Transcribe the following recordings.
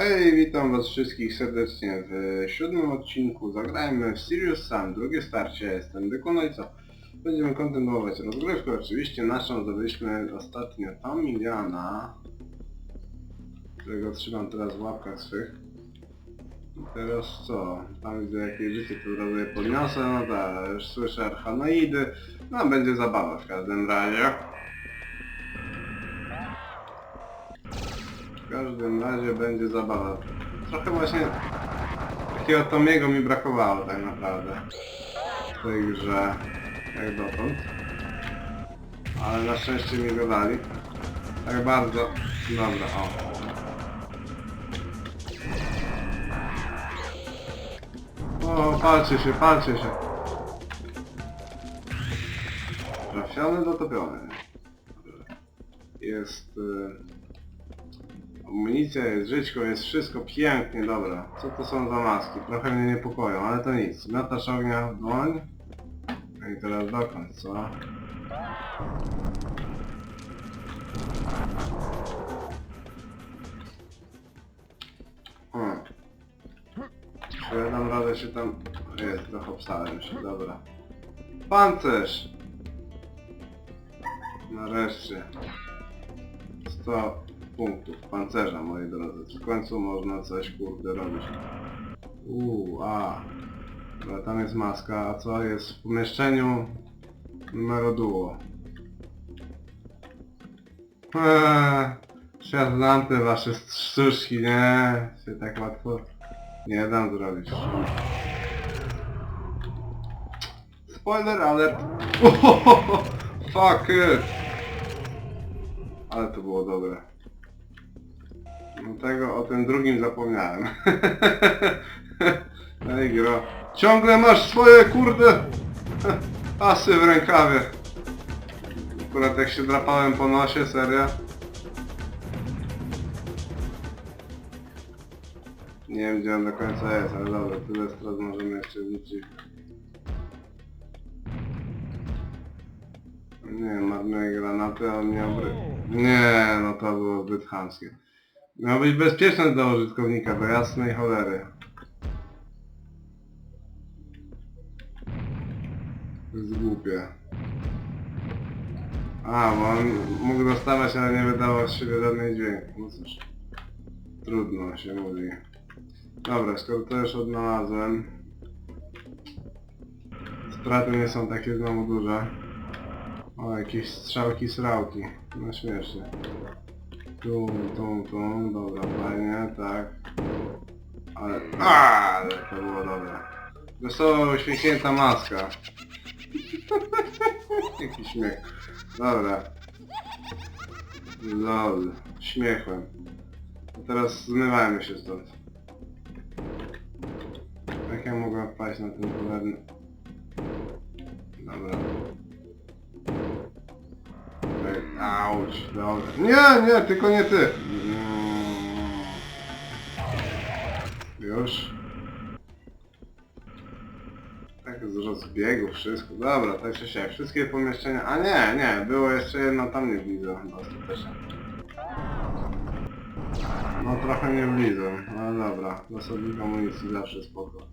Hej, witam was wszystkich serdecznie w siódmym odcinku Zagrajmy w Serious Sam, drugie starcie, jestem Dyku, no i co? Będziemy kontynuować rozgrywkę, oczywiście naszą zdobyliśmy ostatnio miliona, którego trzymam teraz w łapkach swych. I teraz co? Tam widzę jakieś życie, które je podniosę, no tak, już słyszę archanoidy, no będzie zabawa w każdym razie. W każdym razie będzie zabawa. Trochę właśnie takiego Tomiego mi brakowało tak naprawdę w tej grze jak dotąd. Ale na szczęście mi go dali. Tak bardzo. Dobra, o. O, palcie się, palcie się. Trafiony, dotopiony. Jest... Y Amunicja jest, żyćko jest, wszystko pięknie, dobra. Co to są za maski? Trochę mnie niepokoją, ale to nic. Miotacz ognia w dłoń. No i teraz dokąd, co? Hmm. Ja dam radę się tam... Jest, trochę obstałem się, dobra. Pancerz! Nareszcie. 100 punktów pancerza, moi drodzy. W końcu można coś kurde robić. Uuu, a. Dobra, tam jest maska, a co jest w pomieszczeniu numer duo? Eee, świat lampy, wasze sztuczki, nie, się tak łatwo nie dam zrobić. Spoiler alert! Ohohoho, fuck it! Ale to było dobre. No tego o tym drugim zapomniałem. Ej gro. Ciągle masz swoje kurde asy w rękawie. Akurat jak się drapałem po nosie, serio. Nie wiem gdzie on do końca jest, ale dobra, tyle strat możemy jeszcze wrócić. Nie, marnuję granaty, a on nie obry... Nie, no to było zbyt chamskie. Miał być bezpieczne dla użytkownika, do jasnej cholery. To jest głupie. A, bo on mógł dostawać, ale nie wydawał z siebie żadnej dźwięku. No cóż. Trudno się mówi. Dobra, skoro to już odnalazłem. Straty nie są takie znowu duże. O, jakieś strzałki, srałki. No śmiesznie. Tu, tu, tu, dobra, fajnie, tak. Ale, ale to było dobre. Wesoło uśmiechnięta maska. Jaki śmiech. Dobra. Lol, śmiechłem. A teraz zmywajmy się stąd. Jak ja mogłem wpaść na ten cholerny... Dobra. Auć, dobra. Nie, nie, tylko nie ty. Mm. Już. Tak z rozbiegu wszystko. Dobra, tak czy siak. Wszystkie pomieszczenia... A nie, nie, było jeszcze jedno tam nie widzę. Ostatecznie. No trochę nie wlizłem, ale dobra. Zasobnik amunicji zawsze spoko.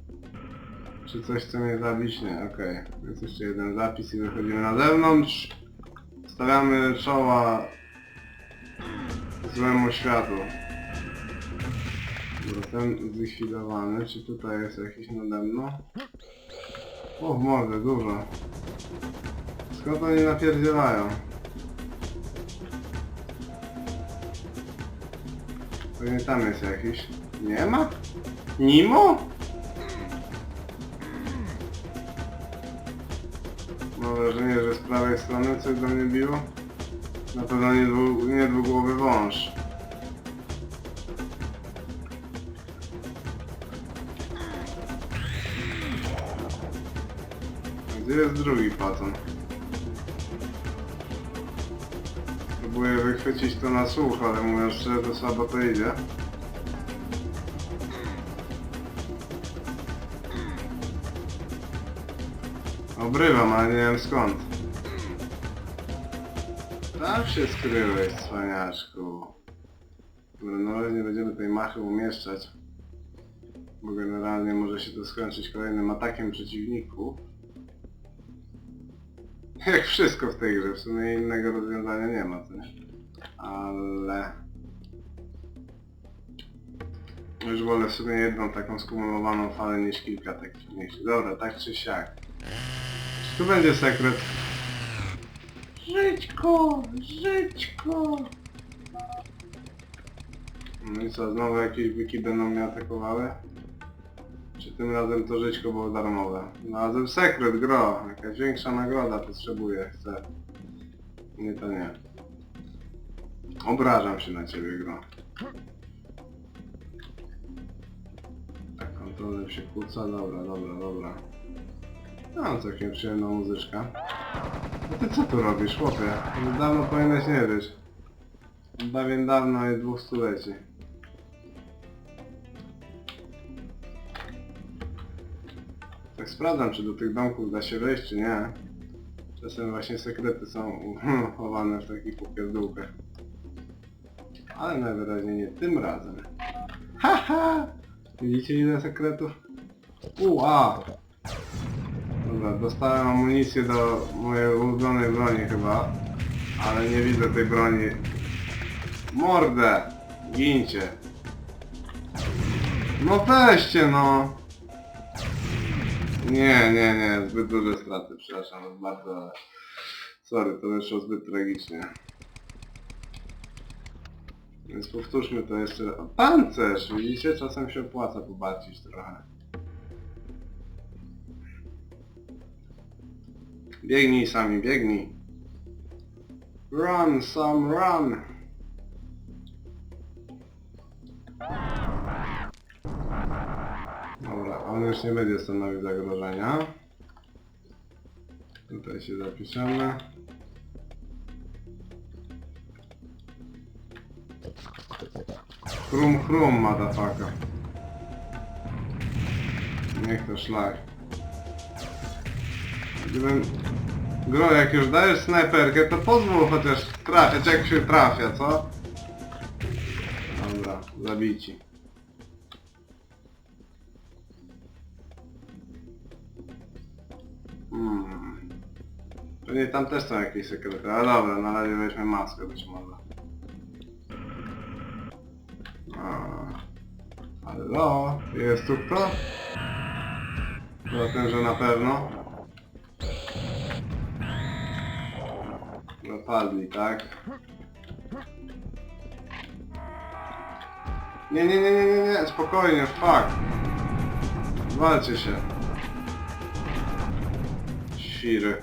Czy coś chce mnie zabić? Nie, okej. Jest jeszcze jeden zapis i wychodzimy na zewnątrz. Stawiamy czoła złemu światu. Ten zlikwidowany. Czy tutaj jest jakiś nade mną? O, może, dużo. Skąd oni napierdzielają? Pewnie tam jest jakiś. Nie ma? Nimo? Mam wrażenie, że z prawej strony coś do mnie biło. Na pewno nie, dwu, nie dwugłowy wąż. Gdzie jest drugi paton? Próbuję wychwycić to na słuch, ale mówiąc szczerze, to słabo to idzie. Obrywam, ale nie wiem skąd. Tam się skryłeś, cwaniaczku. Dobra, na razie nie będziemy tej machy umieszczać. Bo generalnie może się to skończyć kolejnym atakiem przeciwników. Jak wszystko w tej grze, w sumie innego rozwiązania nie ma, co nie? Ale... Już wolę w sumie jedną taką skumulowaną falę niż kilka takich mniejszych. Dobra, tak czy siak. Tu będzie sekret? Żyćko! Żyćko! No i co, znowu jakieś wiki będą mnie atakowały? Czy tym razem to żyćko było darmowe? Znalazłem sekret, gro. Jakaś większa nagroda potrzebuję, chcę. Nie, to nie. Obrażam się na ciebie, gro. Tak, kontroler się kłóca, dobra, dobra, dobra. No, całkiem przyjemna muzyczka. No ty co tu robisz, chłopie? Już dawno powinieneś nie być. Dawien dawno jest dwóch stuleci. Tak sprawdzam, czy do tych domków da się wejść, czy nie. Czasem właśnie sekrety są chowane w takich popierdółkach. Ale najwyraźniej nie tym razem. Haha! Widzicie ile sekretów? Ua! Dobra, dostałem amunicję do mojej ulubionej broni chyba. Ale nie widzę tej broni. Mordę! Gincie! No weźcie no! Nie, nie, nie, zbyt duże straty, przepraszam bardzo. Sorry, to wyszło zbyt tragicznie. Więc powtórzmy to jeszcze. O, Pancerz! Widzicie? Czasem się opłaca pobacić trochę. Biegnij sami, biegnij. Run, some run! Dobra, on już nie będzie stanowił zagrożenia. Tutaj się zapiszemy. Chrum chrum, motherfucker. Niech to szlak. Gdybym... Gro, jak już dajesz snajperkę, to pozwól chociaż trafiać, jak się trafia, co? Dobra, zabici. Hmm. Pewnie tam też są jakieś sekrety, ale dobra, na razie weźmy maskę być może. Halo? Jest tu kto? Zatem, że na pewno. Napadli, tak? Nie, nie, nie, nie, nie, nie, spokojnie, fuck. Walcie się. Świry.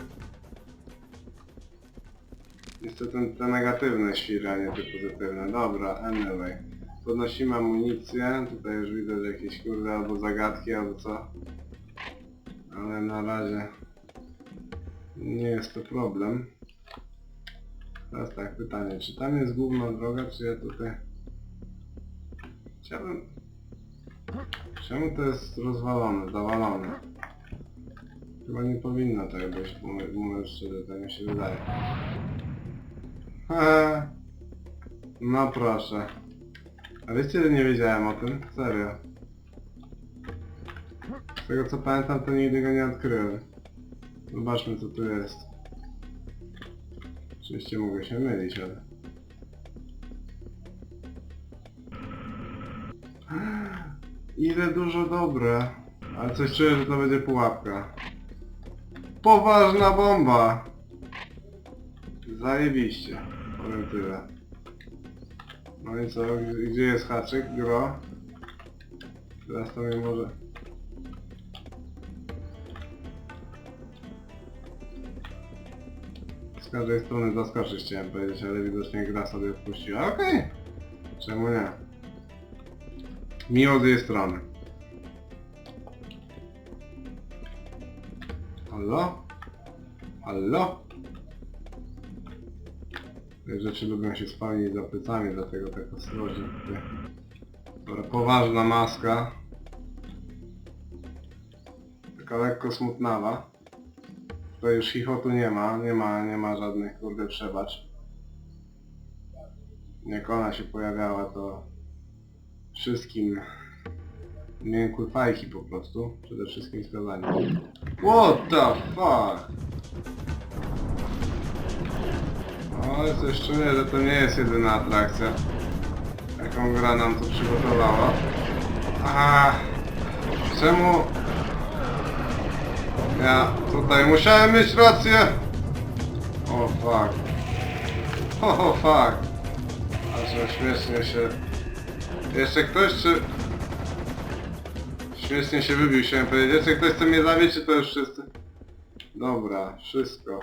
Niestety te negatywne świry, a nie te pozytywne. Dobra, anyway. Podnosimy amunicję. Tutaj już widać jakieś kurde albo zagadki, albo co. Ale na razie nie jest to problem. Teraz tak, pytanie, czy tam jest główna droga, czy ja tutaj... Chciałbym... Czemu to jest rozwalone, zawalone? Chyba nie powinno tak być, mówiąc szczerze, tak mi się wydaje. Eee, no proszę. A wiecie, że nie wiedziałem o tym? Serio. Z tego co pamiętam, to nigdy go nie odkryłem. Zobaczmy co tu jest. Oczywiście mogę się mylić, ale... Ile dużo dobre. Ale coś czuję, że to będzie pułapka. Poważna bomba! Zajebiście. Powiem tyle. No i co? Gdzie- jest haczyk? Gro? Teraz to mnie może... każdej strony zaskoczyć chciałem powiedzieć, ale widocznie gra sobie odpuściła. Okej! Czemu nie? Miło z jej strony. Halo? Halo? Te rzeczy lubią się spełnić za plecami, dlatego tak ostrożnie tutaj. Dobra, poważna maska. Taka lekko smutnawa. To już chichotu nie ma, nie ma, nie ma żadnych kurde przebacz. jak ona się pojawiała, to wszystkim miękły fajki po prostu. Przede wszystkim skazani. What the fuck? Ale coś czuję, że to nie jest jedyna atrakcja, jaką gra nam tu przygotowała. A, czemu ja tutaj musiałem mieć rację? O fuck. O fuck. Aż śmiesznie się... Jeszcze ktoś czy... Śmiesznie się wybił, chciałem powiedzieć. Jeszcze ktoś chce mnie zabić, czy to już wszyscy? Dobra, wszystko.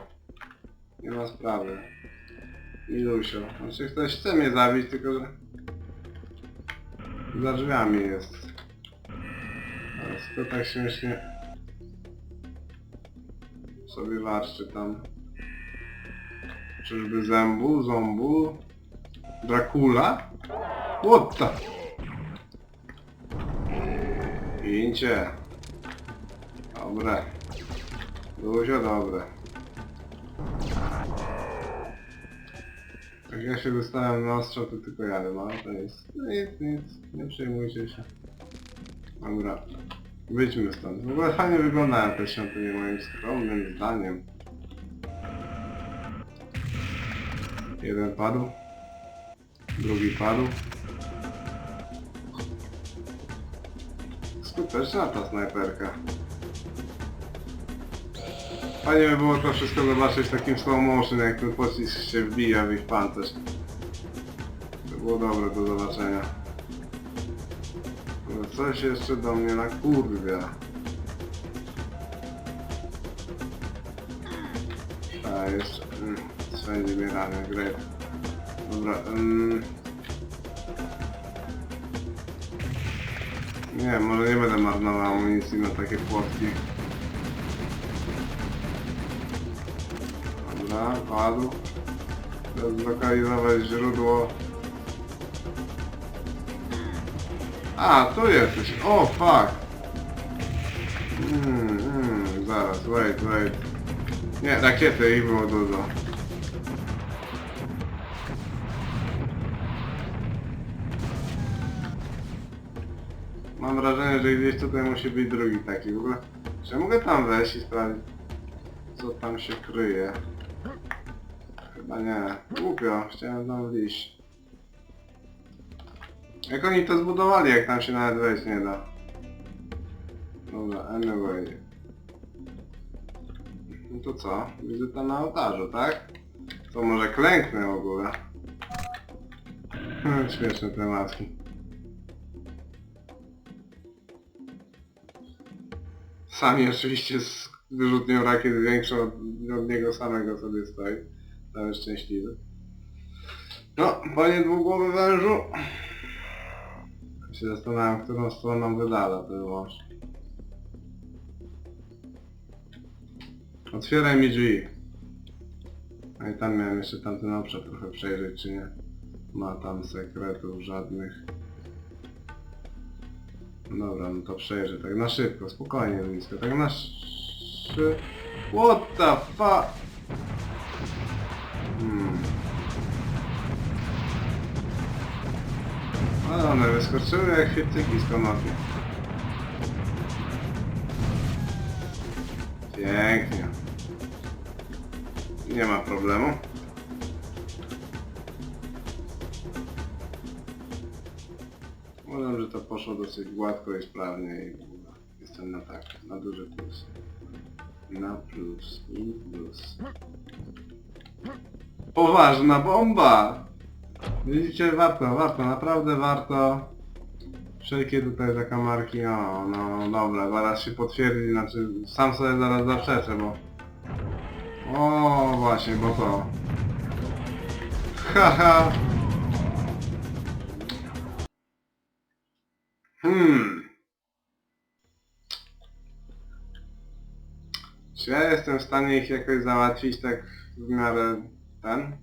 Nie ma sprawy. Milusio. Znaczy ktoś chce mnie zabić, tylko że... Za drzwiami jest. To tak śmiesznie... sobie warczy tam. Czyżby zębu, zombu? Dracula? What the... Pięcie. Dobre. Dużo dobre. Jak ja się dostałem na ostrza, to tylko ja wiem, ale to jest... no Nic, nic, nie przejmujcie się. Dobra. Wyjdźmy stąd. W ogóle fajnie wyglądają te świątynie moim skromnym zdaniem. Jeden padł. Drugi padł. Skuteczna ta snajperka. Fajnie by było to wszystko zobaczyć w takim slow motion, jak ten pocisk się wbija w ich pancerz. To było dobre do zobaczenia. Ale coś jeszcze do mnie na kurwia. A jeszcze... Mm, Swędzi mnie rany, great. Dobra, mm. Nie, może nie będę marnował amunicji na takie płotki. Dobra, padł. Zlokalizować źródło. A, tu jesteś. O, fuck. Mm, mm, zaraz, wait, wait. Nie, rakiety ich było dużo. Mam wrażenie, że gdzieś tutaj musi być drugi taki. W ogóle, czy mogę tam wejść i sprawdzić, co tam się kryje? Chyba nie. Głupio, chciałem tam iść. Jak oni to zbudowali, jak tam się nawet wejść nie da? Dobra, anyway. No to co? Wizyta na ołtarzu, tak? To może klęknę w ogóle. Śmieszne te maski. Sami oczywiście z wyrzutnią rakiet większą od, od niego samego sobie stoi. Cały szczęśliwy. No, panie dwugłowy wężu. Się zastanawiam, którą stroną wydala ten wąż. Otwieraj mi drzwi. A i tam miałem jeszcze tamten obszar trochę przejrzeć, czy nie ma tam sekretów żadnych. Dobra, no to przejrzę tak na szybko, spokojnie blisko, tak na szy... What the fuck? Ale one wyskoczyły jak chwytyki z konopi. Pięknie. Nie ma problemu. Uważam, że to poszło dosyć gładko i sprawnie i jestem na tak, na duży plus. Na plus i plus. Poważna bomba! Widzicie, warto, warto, naprawdę warto. Wszelkie tutaj zakamarki, o, no dobra, zaraz się potwierdzi, znaczy sam sobie zaraz zaprzeczę, bo... O, właśnie, bo to... Haha! Hmm. Czy ja jestem w stanie ich jakoś załatwić tak w miarę ten?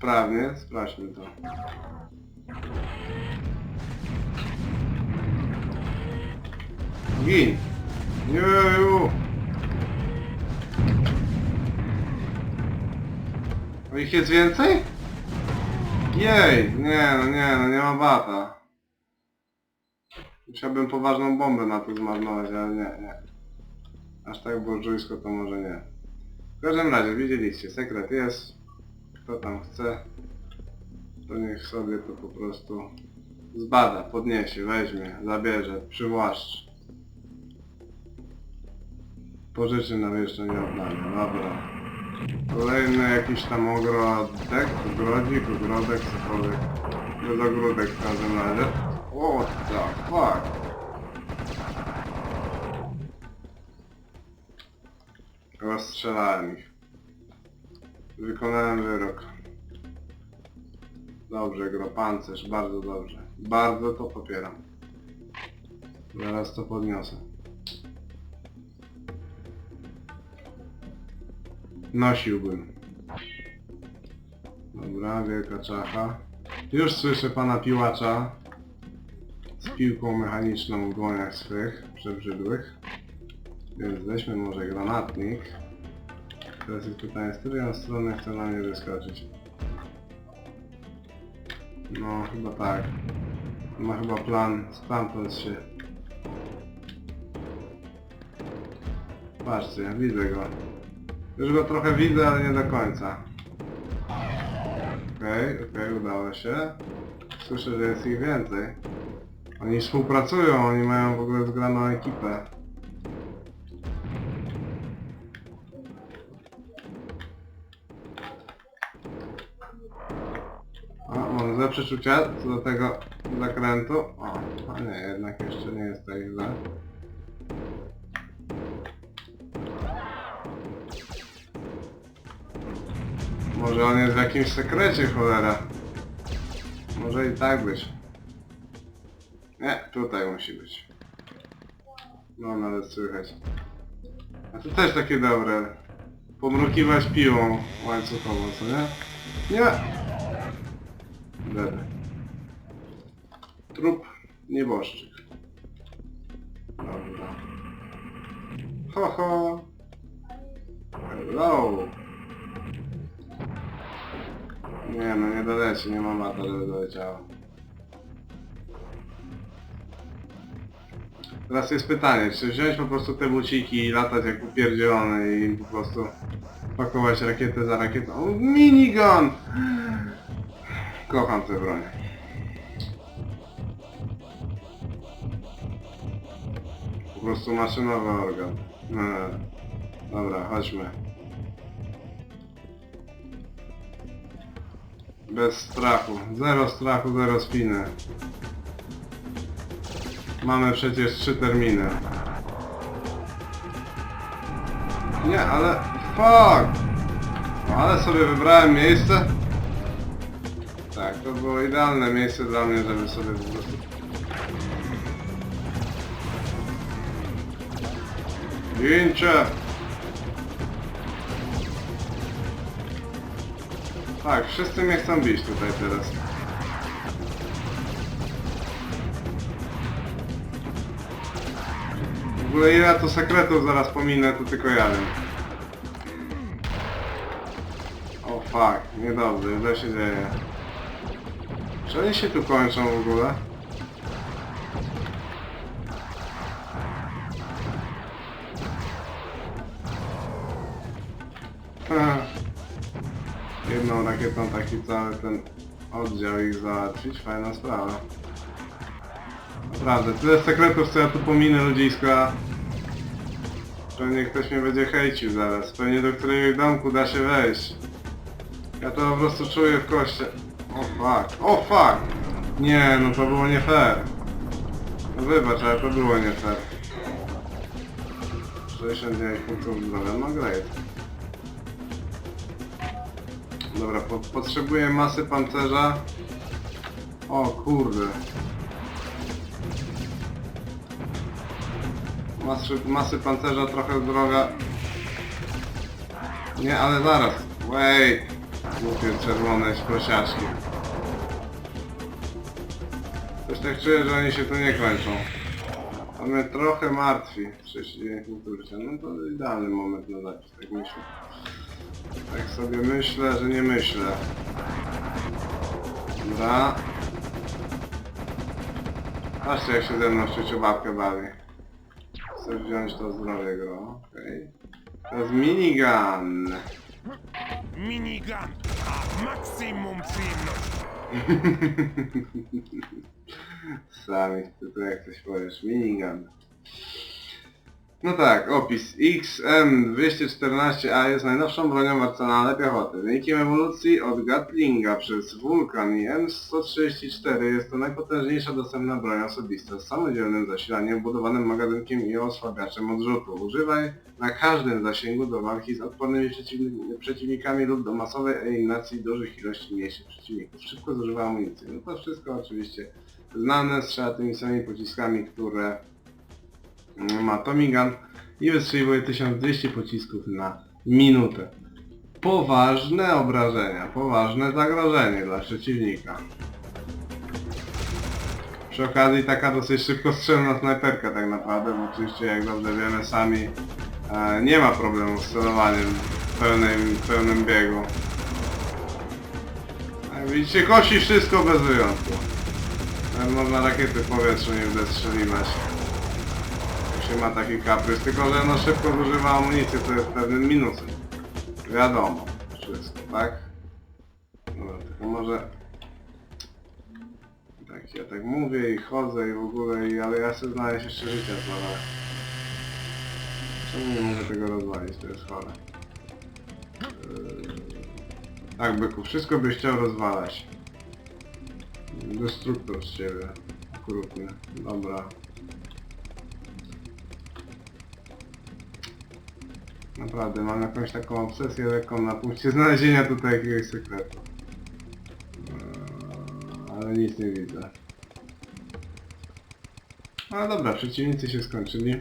Sprawnie, sprawdźmy to. Gin! Jeju! A ich jest więcej? Jej! Nie no, nie no, nie ma bata. Musiałbym poważną bombę na to zmarnować, ale nie, nie. Aż tak burżujsko to może nie. W każdym razie, widzieliście, sekret jest. Kto tam chce, to niech sobie to po prostu zbada, podniesie, weźmie, zabierze, przywłaszczy. Pożyczy nam jeszcze nie oddanie, dobra. Kolejny jakiś tam ogrodek, ogrodzik, ogrodek, cokolwiek. Bez ogródek w każdym razie. What the fuck? Rozstrzelałem ich. Wykonałem wyrok. Dobrze, gro, pancerz, bardzo dobrze. Bardzo to popieram. Zaraz to podniosę. Nosiłbym. Dobra, wielka czacha. Już słyszę pana piłacza z piłką mechaniczną w dłoniach swych, przebrzydłych. Więc weźmy może granatnik. Teraz jest pytanie, z której on strony chce na mnie wyskoczyć. No, chyba tak. Ma chyba plan stamtąd się... Patrzcie, widzę go. Już go trochę widzę, ale nie do końca. Okej, okej, udało się. Słyszę, że jest ich więcej. Oni współpracują, oni mają w ogóle zgraną ekipę. O, mam złe przeczucia co do tego zakrętu. O, a nie, jednak jeszcze nie jest tak źle. Może on jest w jakimś sekrecie, cholera. Może i tak być. Nie, tutaj musi być. No, nawet słychać. A to też takie dobre. Pomrukiwać piłą łańcuchową, co nie? Nie! Dedy. Trup nieboszczyk. Dobra. Ho ho! Hello! Nie no, nie doleci, nie ma mata, żeby doleciało. Teraz jest pytanie, czy wziąć po prostu te buciki i latać jak upierdzielony i po prostu pakować rakietę za rakietą. O, minigun! Kocham tę broń. Po prostu maszynowy organ. No, dobra, chodźmy. Bez strachu. Zero strachu, zero spiny. Mamy przecież trzy terminy. Nie, ale... Fuck! No, ale sobie wybrałem miejsce. Tak, to było idealne miejsce dla mnie, żeby sobie po prostu... Tak, wszyscy mnie chcą bić tutaj teraz. W ogóle ile to sekretów zaraz pominę, to tylko ja wiem. Fuck, niedobrze, źle się dzieje. Czy oni się tu kończą w ogóle? Jedną rakietą taki cały ten oddział ich załatwić, fajna sprawa. Naprawdę, tyle sekretów co ja tu pominę ludziska. Pewnie ktoś mnie będzie hejcił zaraz. Pewnie do któregoś domku da się wejść. Ja to po prostu czuję w koście. O fuck, o fuck! Nie, no to było nie fair. No wybacz, ale to było nie fair. 69 punktów zdrowia, no great. Dobra, po, potrzebuję masy pancerza. O kurde. Masy, masy pancerza, trochę zdrowia. Nie, ale zaraz. Wait. Głupie czerwone prosiaczki. Coś tak czuję, że oni się tu nie kończą. To mnie trochę martwi. 39 punktów życia. No to idealny moment na zapis, tak myślę. Tak sobie myślę, że nie myślę. Dobra. Patrzcie jak się ze mną w babkę bawi. Chcę wziąć to zdrowie go, okej. Teraz minigun. Minigun, a maksimum przyjemności. Sami, tu jak coś powiesz, minigun. No tak, opis XM214A jest najnowszą bronią w arsenale piechoty. Wynikiem ewolucji od Gatlinga przez Vulcan i M134 jest to najpotężniejsza dostępna broń osobista z samodzielnym zasilaniem, budowanym magazynkiem i osłabiaczem odrzutu. Używaj na każdym zasięgu do walki z odpornymi przeciwni- przeciwnikami lub do masowej eliminacji dużych ilości mniejszych przeciwników. Szybko zużywa amunicji. No to wszystko oczywiście znane, strzela tymi samymi pociskami, które ma Tommy Gun i wystrzeliwuje 1200 pocisków na minutę. Poważne obrażenia, poważne zagrożenie dla przeciwnika. Przy okazji taka dosyć szybkostrzelna snajperka tak naprawdę, bo oczywiście jak dobrze wiemy sami e, nie ma problemu z celowaniem w pełnym, w pełnym biegu. Jak widzicie kosi wszystko bez wyjątku. Nawet można rakiety powietrzne nie wystrzeliwać. Jak się ma taki kaprys, tylko że no szybko zużywa amunicję, to jest pewnym minusem. Wiadomo, wszystko, tak? Dobra, tylko może... Tak, ja tak mówię i chodzę i w ogóle, i, ale ja sobie znaleźć jeszcze życia złamałem. Czemu nie mogę tego rozwalić, to jest chore. Yy... Tak, byku, wszystko byś chciał rozwalać. Destruktor z ciebie. Okrutny. Dobra. Naprawdę, mam jakąś taką obsesję lekką na punkcie znalezienia tutaj jakiegoś sekretu. Eee, Ale nic nie widzę. A dobra, przeciwnicy się skończyli.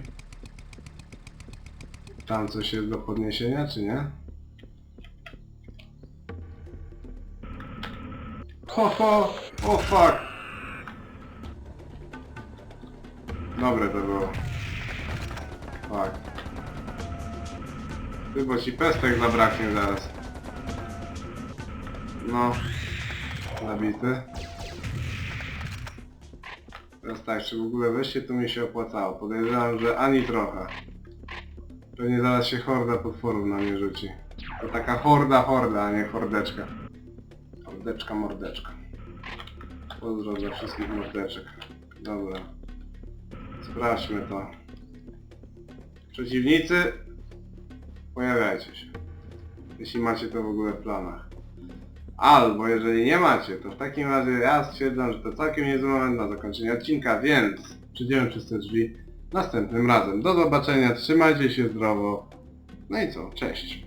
Tam coś jest do podniesienia, czy nie? Ho ho! O fuck! Dobre to było. Ty, bo ci pestek zabraknie zaraz. No. Zabity. Teraz tak, czy w ogóle wejście tu mi się opłacało? Podejrzewam, że ani trochę. Pewnie zaraz się horda potworów na mnie rzuci. To taka horda horda, a nie hordeczka. Mordeczka, mordeczka. Pozdro dla wszystkich mordeczek. Dobra. Sprawdźmy to. Przeciwnicy, pojawiajcie się. Jeśli macie to w ogóle w planach. Albo jeżeli nie macie, to w takim razie ja stwierdzam, że to całkiem niezły moment na zakończenie odcinka, więc przyjdziemy przez te drzwi następnym razem. Do zobaczenia, trzymajcie się zdrowo. No i co, cześć.